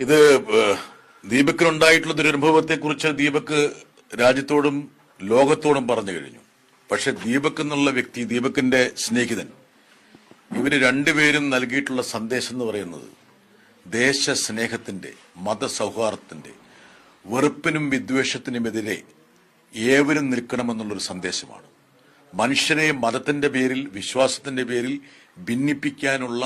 ഇത് ദീപക്കിനുണ്ടായിട്ടുള്ള ദുരനുഭവത്തെക്കുറിച്ച് ദീപക് രാജ്യത്തോടും ലോകത്തോടും പറഞ്ഞു കഴിഞ്ഞു. പക്ഷെ ദീപക് എന്നുള്ള വ്യക്തി ദീപക്കിന്റെ സ്നേഹിതൻ ഇവർ രണ്ടുപേരും നൽകിയിട്ടുള്ള സന്ദേശം എന്ന് പറയുന്നത് ദേശസ്നേഹത്തിന്റെ മതസൗഹാർദ്ദത്തിന്റെ വെറുപ്പിനും വിദ്വേഷത്തിനുമെതിരെ ഏവരും നിൽക്കണമെന്നുള്ളൊരു സന്ദേശമാണ്. മനുഷ്യനെ മതത്തിന്റെ പേരിൽ വിശ്വാസത്തിന്റെ പേരിൽ ഭിന്നിപ്പിക്കാനുള്ള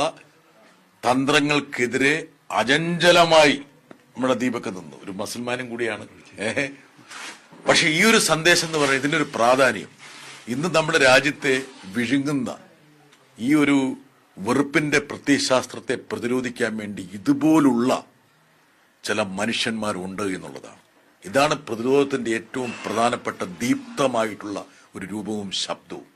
തന്ത്രങ്ങൾക്കെതിരെ അചഞ്ചലമായി നമ്മുടെ ദീപക്ക് നിന്നു. ഒരു മുസൽമാനും കൂടിയാണ്. പക്ഷെ ഈ ഒരു സന്ദേശം എന്ന് പറയുന്നത് ഇതിന്റെ ഒരു പ്രാധാന്യം. ഇന്ന് നമ്മുടെ രാജ്യത്തെ വിഴുങ്ങുന്ന ഈ ഒരു വെറുപ്പിന്റെ പ്രത്യയശാസ്ത്രത്തെ പ്രതിരോധിക്കാൻ വേണ്ടി ഇതുപോലുള്ള ചില മനുഷ്യന്മാരുണ്ട് എന്നുള്ളതാണ്. ഇതാണ് പ്രതിരോധത്തിന്റെ ഏറ്റവും പ്രധാനപ്പെട്ട ദീപ്തമായിട്ടുള്ള ഒരു രൂപവും ശബ്ദവും.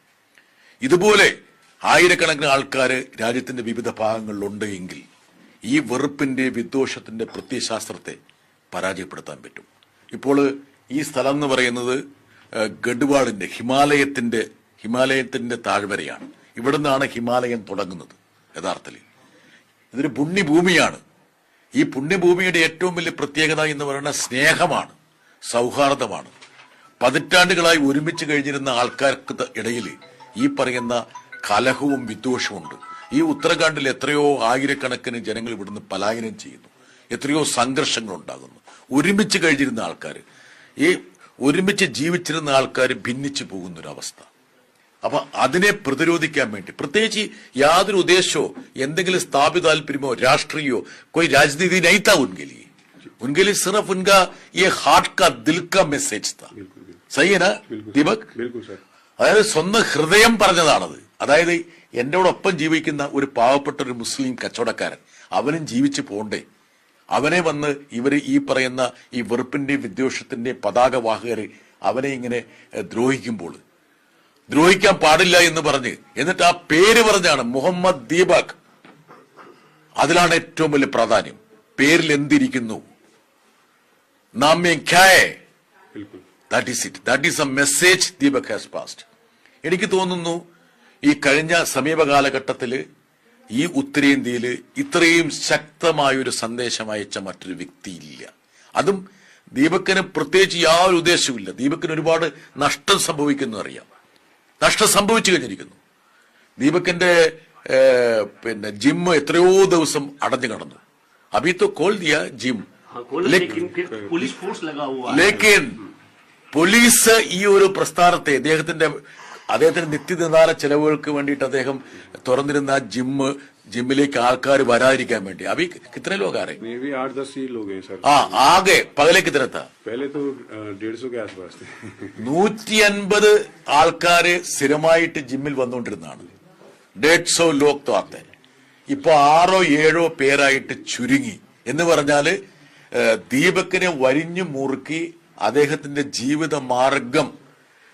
ഇതുപോലെ ആയിരക്കണക്കിന് ആൾക്കാർ രാജ്യത്തിന്റെ വിവിധ ഭാഗങ്ങളിലുണ്ട് എങ്കിൽ ഈ വെറുപ്പിന്റെ വിദ്വേഷത്തിന്റെ പ്രത്യയശാസ്ത്രത്തെ പരാജയപ്പെടുത്താൻ പറ്റും. ഇപ്പോൾ ഈ സ്ഥലം എന്ന് പറയുന്നത് ഗഡ്വാളിന്റെ ഹിമാലയത്തിന്റെ ഹിമാലയത്തിന്റെ താഴ്വരയാണ് ഇവിടെ നിന്നാണ് ഹിമാലയം തുടങ്ങുന്നത് യഥാർത്ഥത്തിൽ. ഇതൊരു പുണ്യഭൂമിയാണ്. ഈ പുണ്യഭൂമിയുടെ ഏറ്റവും വലിയ പ്രത്യേകത എന്ന് പറയുന്ന സ്നേഹമാണ് സൗഹാർദ്ദമാണ്. പതിറ്റാണ്ടുകളായി ഒരുമിച്ച് കഴിഞ്ഞിരുന്ന ആൾക്കാർക്ക് ഇടയിൽ ഈ പറയുന്ന കലഹവും വിദ്വേഷവുമുണ്ട്. ഈ ഉത്തരാഖണ്ഡിൽ എത്രയോ ആയിരക്കണക്കിന് ജനങ്ങൾ ഇവിടുന്ന് പലായനം ചെയ്യുന്നു എത്രയോ സംഘർഷങ്ങൾ ഉണ്ടാകുന്നു ഒരുമിച്ച് കഴിഞ്ഞിരുന്ന ആൾക്കാർ ഈ ഒരുമിച്ച് ജീവിച്ചിരുന്ന ആൾക്കാർ ഭിന്നിച്ചു പോകുന്ന ഒരു അവസ്ഥ അപ്പൊ അതിനെ പ്രതിരോധിക്കാൻ വേണ്ടി പ്രത്യേകിച്ച് യാതൊരു ഉദ്ദേശമോ എന്തെങ്കിലും സ്ഥാപിത താല്പര്യമോ രാഷ്ട്രീയോ कोई राजनीति नहीं था उनके लिए उनके लिए सिर्फ उनका ये हार्ट का दिल का मैसेज था सही है ना दीपक बिल्कुल सर അതായത് സ്വന്തം ഹൃദയം പറഞ്ഞതാണത്. അതായത് എന്നോടൊപ്പം ജീവിക്കുന്ന ഒരു പാവപ്പെട്ട ഒരു മുസ്ലിം കച്ചവടക്കാരൻ അവനും ജീവിച്ചു പോണ്ടേ. അവനെ വന്ന് ഇവർ ഈ പറയുന്ന ഈ വെറുപ്പിന്റെയും വിദ്വേഷത്തിന്റെയും പതാകവാഹകർ അവനെ ഇങ്ങനെ ദ്രോഹിക്കുമ്പോൾ. ദ്രോഹിക്കാൻ പാടില്ല എന്ന് പറഞ്ഞ് എന്നിട്ട് ആ പേര് പറഞ്ഞാണ് മുഹമ്മദ് ദീപക്. അതിലാണ് ഏറ്റവും വലിയ പ്രാധാന്യം. പേരിൽ എന്തിരിക്കുന്നു? നാമ്യം ഖ്യായേ? That is it that is a message Deepak has passed എനിക്ക് തോന്നുന്നു ഈ കഴിഞ്ഞ സമീപകാലഘട്ടത്തിൽ ഈ ഉത്തരേന്ത്യയിൽ ഇത്രയും ശക്തമായൊരു സന്ദേശം അയച്ച മറ്റൊരു വ്യക്തിയില്ല. അതും ദീപക്കിന് പ്രത്യേകിച്ച് യാതൊരു ഉദ്ദേശവുമില്ല. ദീപക്കിന് ഒരുപാട് നഷ്ടം സംഭവിക്കുന്നു അറിയാം. നഷ്ടം സംഭവിച്ചു കഴിഞ്ഞിരിക്കുന്നു. ദീപക്കിന്റെ പിന്നെ ജിം എത്രയോ ദിവസം അടഞ്ഞു കടന്നു. അബി കോൾ ദിയ ജിം ലേക്കിൻ പോലീസ് ഈ ഒരു പ്രസ്ഥാനത്തെ അദ്ദേഹത്തിന്റെ അദ്ദേഹത്തിന്റെ നിത്യനിധാര ചെലവുകൾക്ക് വേണ്ടിയിട്ട് അദ്ദേഹം തുറന്നിരുന്ന ജിമ്മ് ജിമ്മിലേക്ക് ആൾക്കാർ വരാതിരിക്കാൻ വേണ്ടി. അവ കിത്ര ലോക ആ ആകെ പകലെ കിത്തനത്ത നൂറ്റി അൻപത് ആൾക്കാര് സ്ഥിരമായിട്ട് ജിമ്മിൽ വന്നുകൊണ്ടിരുന്നതാണ്. ഡേഡ് സോ ലോക് താത്തെ ഇപ്പൊ ആറോ ഏഴോ പേരായിട്ട് ചുരുങ്ങി. എന്ന് പറഞ്ഞാൽ ദീപക്കിനെ വരിഞ്ഞു മുറുക്കി അദ്ദേഹത്തിന്റെ ജീവിത മാർഗം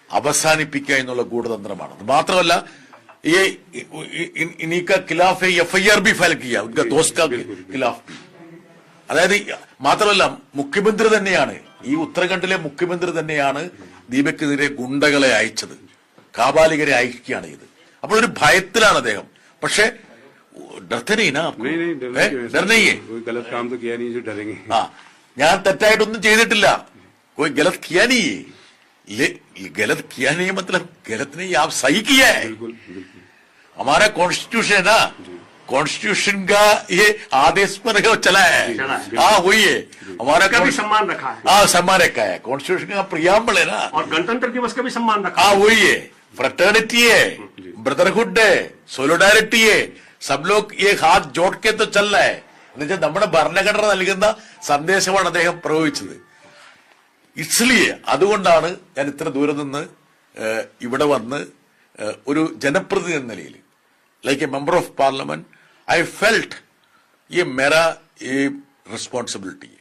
അവസാനിപ്പിക്കുക എന്നുള്ള ഗൂഢതന്ത്രമാണ് അത് മാത്രമല്ല ഈ ഇനിക്ക ഖിലാഫ് എഫ് ഐ ആർ ബി ഫയൽ കിയ ഉൻക ദോസ്ത് കാ ഖിലാഫ് ബി അതായത് ഈ- മാത്രമല്ല മുഖ്യമന്ത്രി തന്നെയാണ് ഈ ഉത്തരാഖണ്ഡിലെ മുഖ്യമന്ത്രി തന്നെയാണ് ദീപക്കെതിരെ ഗുണ്ടകളെ അയച്ചത് കാബാലികരെ അയക്കുകയാണ് ഇത് അപ്പോൾ ഒരു ഭയത്തിലാണ് അദ്ദേഹം പക്ഷെ ഡർത്തനീന नहीं नहीं डरने क्यों है सर? ഡർനയ്യേ कोई गलत काम तो किया नहीं जो डरेंगे ആ ഞാൻ തെറ്റായിട്ടൊന്നും ചെയ്തിട്ടില്ല कोई गलत किया नहीं है ले- ये गलत किया नहीं है मतलब गलत नहीं आप सही किया है बिल्कुल बिल्कुल हमारा कॉन्स्टिट्यूशन है ना कॉन्स्टिट्यूशन का ये आदेश पर है वो चला है चला है। हाँ वही है हमारा का भी कॉन्स- सम्मान रखा है हाँ सम्मान रखा है कॉन्स्टिट्यूशन का प्रियाम्बल है ना और गणतंत्र दिवस का भी सम्मान रखा हाँ है वही है फ्रेटर्निटी है ब्रदरहुड है सोलिडारिटी है सब लोग ये हाथ जोड़ के तो चल रहा है എന്നുവെച്ചാൽ നമ്മുടെ ഭരണഘടന നൽകുന്ന സന്ദേശമാണ് അദ്ദേഹം പ്രയോഗിച്ചത് ഇസ്ലിയെ അതുകൊണ്ടാണ് ഞാൻ ഇത്ര ദൂരം നിന്ന് ഇവിടെ വന്ന് ഒരു ജനപ്രതിനിധി എന്ന നിലയിൽ like a member of parliament I felt ഈ മെറ ഈ റെസ്പോൺസിബിലിറ്റി